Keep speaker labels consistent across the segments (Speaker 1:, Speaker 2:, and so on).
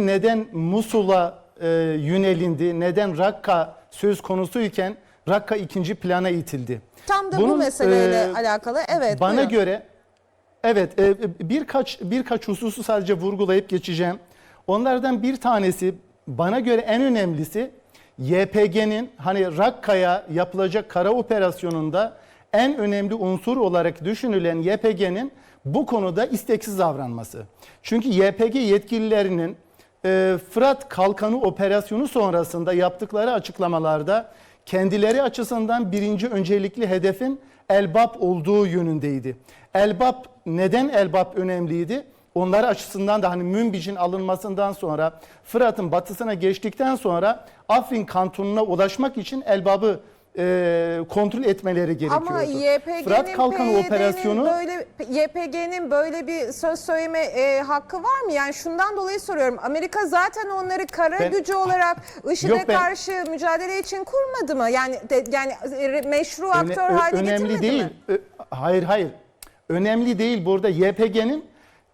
Speaker 1: neden Musul'a e, yönelindi, neden Rakka söz konusuyken Rakka ikinci plana itildi.
Speaker 2: Tam da bu
Speaker 1: Bunun,
Speaker 2: meseleyle
Speaker 1: e,
Speaker 2: alakalı. Evet.
Speaker 1: Bana
Speaker 2: buyurun.
Speaker 1: göre evet e, birkaç birkaç hususu sadece vurgulayıp geçeceğim. Onlardan bir tanesi bana göre en önemlisi YPG'nin hani Rakka'ya yapılacak kara operasyonunda en önemli unsur olarak düşünülen YPG'nin bu konuda isteksiz davranması. Çünkü YPG yetkililerinin e, Fırat Kalkanı operasyonu sonrasında yaptıkları açıklamalarda kendileri açısından birinci öncelikli hedefin Elbap olduğu yönündeydi. Elbap neden Elbap önemliydi? Onlar açısından da hani Münbic'in alınmasından sonra Fırat'ın batısına geçtikten sonra Afrin kantonuna ulaşmak için Elbap'ı e, kontrol etmeleri gerekiyordu.
Speaker 2: Ama YPG'nin
Speaker 1: Fırat Kalkanı operasyonu
Speaker 2: böyle YPG'nin böyle bir söz söyleme e, hakkı var mı? Yani şundan dolayı soruyorum. Amerika zaten onları kara
Speaker 1: Ben-
Speaker 2: gücü olarak IŞİD'e
Speaker 1: Yok, ben-
Speaker 2: karşı mücadele için kurmadı mı? Yani de, yani e, meşru
Speaker 1: Öne-
Speaker 2: aktör haline
Speaker 1: önemli
Speaker 2: getirmedi
Speaker 1: değil.
Speaker 2: mi?
Speaker 1: Ö- hayır hayır. Önemli değil burada YPG'nin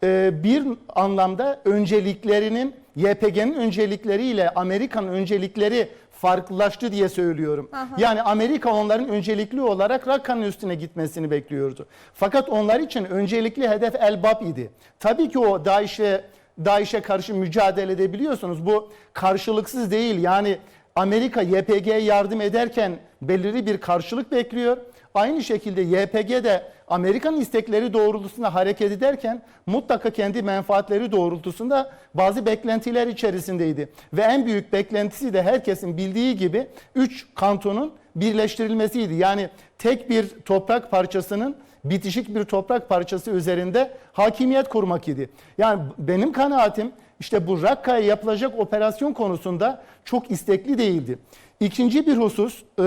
Speaker 1: e, bir anlamda önceliklerinin YPG'nin öncelikleriyle Amerika'nın öncelikleri farklılaştı diye söylüyorum. Yani Amerika onların öncelikli olarak Rakka'nın üstüne gitmesini bekliyordu. Fakat onlar için öncelikli hedef Elbap idi. Tabii ki o DAEŞ'e DAEŞ'e karşı mücadelede biliyorsunuz bu karşılıksız değil. Yani Amerika YPG'ye yardım ederken belirli bir karşılık bekliyor. Aynı şekilde YPG de Amerikan istekleri doğrultusunda hareket ederken mutlaka kendi menfaatleri doğrultusunda bazı beklentiler içerisindeydi. Ve en büyük beklentisi de herkesin bildiği gibi 3 kantonun birleştirilmesiydi. Yani tek bir toprak parçasının bitişik bir toprak parçası üzerinde hakimiyet kurmak idi. Yani benim kanaatim işte bu Rakka'ya yapılacak operasyon konusunda çok istekli değildi. İkinci bir husus e,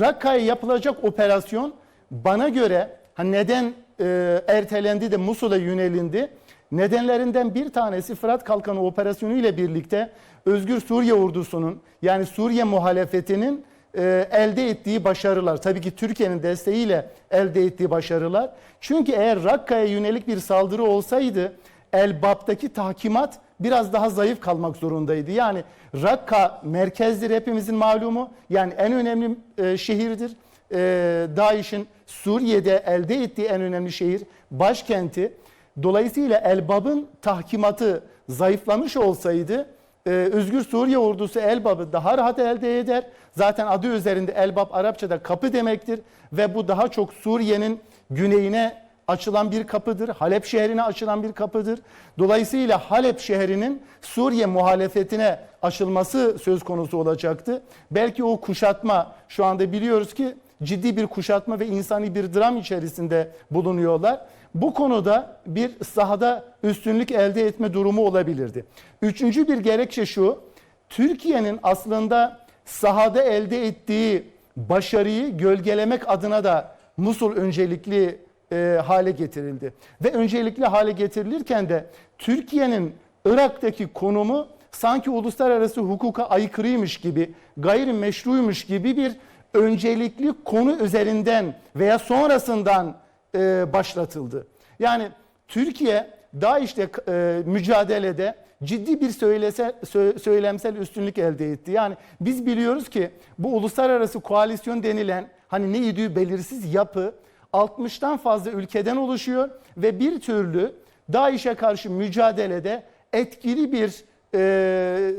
Speaker 1: Rakka'ya yapılacak operasyon bana göre ha neden e, ertelendi de Musul'a yönelindi? Nedenlerinden bir tanesi Fırat Kalkanı operasyonu ile birlikte Özgür Suriye ordusunun yani Suriye muhalefetinin e, elde ettiği başarılar. Tabii ki Türkiye'nin desteğiyle elde ettiği başarılar. Çünkü eğer Rakka'ya yönelik bir saldırı olsaydı Elbap'taki tahkimat biraz daha zayıf kalmak zorundaydı. Yani Rakka merkezdir hepimizin malumu. Yani en önemli e, şehirdir. E, DAEŞ'in Suriye'de elde ettiği en önemli şehir başkenti. Dolayısıyla Elbap'ın tahkimatı zayıflamış olsaydı e, Özgür Suriye ordusu Elbap'ı daha rahat elde eder. Zaten adı üzerinde Elbap Arapçada kapı demektir ve bu daha çok Suriye'nin güneyine açılan bir kapıdır. Halep şehrine açılan bir kapıdır. Dolayısıyla Halep şehrinin Suriye muhalefetine açılması söz konusu olacaktı. Belki o kuşatma şu anda biliyoruz ki ciddi bir kuşatma ve insani bir dram içerisinde bulunuyorlar. Bu konuda bir sahada üstünlük elde etme durumu olabilirdi. Üçüncü bir gerekçe şu. Türkiye'nin aslında sahada elde ettiği başarıyı gölgelemek adına da Musul öncelikli e, hale getirildi. Ve öncelikli hale getirilirken de Türkiye'nin Irak'taki konumu sanki uluslararası hukuka aykırıymış gibi, gayrimeşruymuş gibi bir öncelikli konu üzerinden veya sonrasından e, başlatıldı. Yani Türkiye DAEŞ'le e, mücadelede ciddi bir söylese, sö- söylemsel üstünlük elde etti. Yani biz biliyoruz ki bu uluslararası koalisyon denilen hani ne idüğü belirsiz yapı 60'tan fazla ülkeden oluşuyor ve bir türlü DAEŞ'e karşı mücadelede etkili bir e,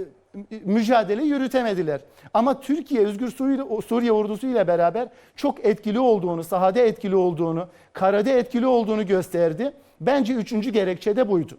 Speaker 1: mücadele yürütemediler. Ama Türkiye Özgür Suriye, Suriye ordusu ile beraber çok etkili olduğunu, sahada etkili olduğunu, karada etkili olduğunu gösterdi. Bence üçüncü gerekçe de buydu.